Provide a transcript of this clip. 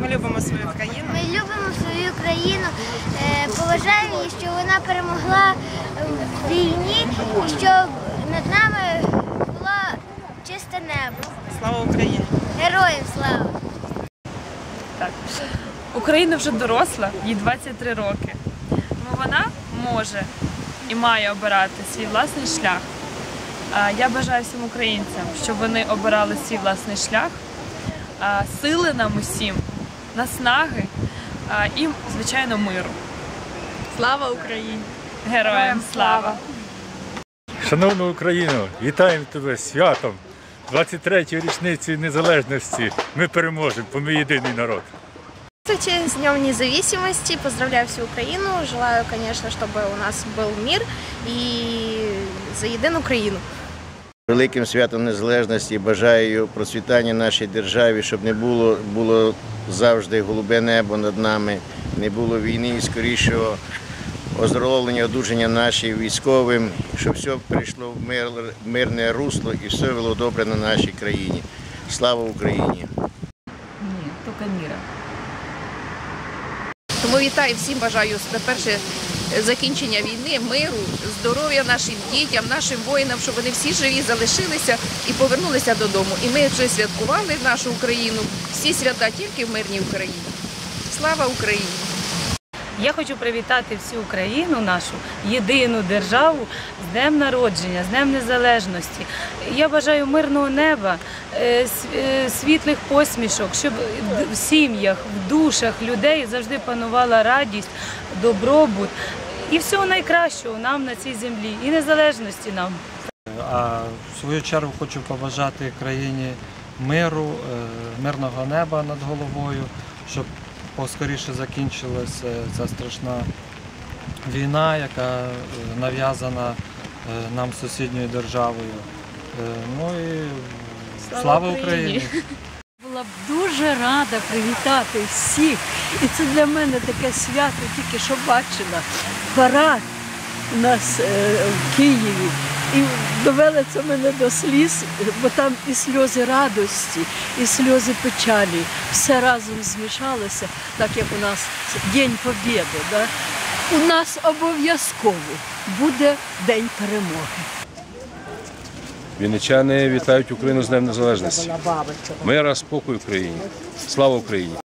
Ми любимо свою країну. Ми любимо свою країну, е, поважаємо її, що вона перемогла в війні і щоб над нами було чисте небо. Слава Україні! Героям слава! Так. Україна вже доросла, їй 23 роки. Ну, вона може і має обирати свій власний шлях. Я бажаю всім українцям, щоб вони обирали свій власний шлях, сили нам усім, наснаги і, звичайно, миру. Слава Україні! Героям слава! Шановна Україно, вітаємо тебе святом 23-ї річниці незалежності. Ми переможемо, бо ми єдиний народ. Здравствуйте, с Днем Независимости. Поздравляю всю Украину. Желаю, конечно, чтобы у нас был мир и за єдину Україну. Великим святом незалежності бажаю процвітання нашій державі, щоб не було, було завжди голубе небо над нами, не було війни і скорішого оздоровлення, одужання нашим військовим, щоб все прийшло в мир, мирне русло і все було добре на нашій країні. Слава Україні! Ні, тільки міра. Тому вітаю всім, бажаю перше закінчення війни, миру, здоров'я нашим дітям, нашим воїнам, щоб вони всі живі залишилися і повернулися додому. І ми вже святкували нашу Україну, всі свята тільки в мирній Україні. Слава Україні! Я хочу привітати всю Україну, нашу єдину державу з Днем народження, з Днем Незалежності. Я бажаю мирного неба, е, е, світлих посмішок, щоб в сім'ях, в душах людей завжди панувала радість, добробут і всього найкращого нам на цій землі, і незалежності нам. А в свою чергу хочу побажати країні миру, е, мирного неба над головою, щоб поскоріше закінчилася ця страшна війна, яка е, нав'язана е, нам сусідньою державою. Е, Ну і слава Україні! Була б дуже рада привітати всіх. І це для мене таке свято, тільки що бачила. Парад у нас в Києві. І довело це мене до сліз, бо там і сльози радості, і сльози печалі. Все разом змішалося, так як у нас День Побєди. Да? У нас обов'язково буде День перемоги. Вінничани вітають Україну з Днем Незалежності. Мира, спокою Україні. Слава Україні!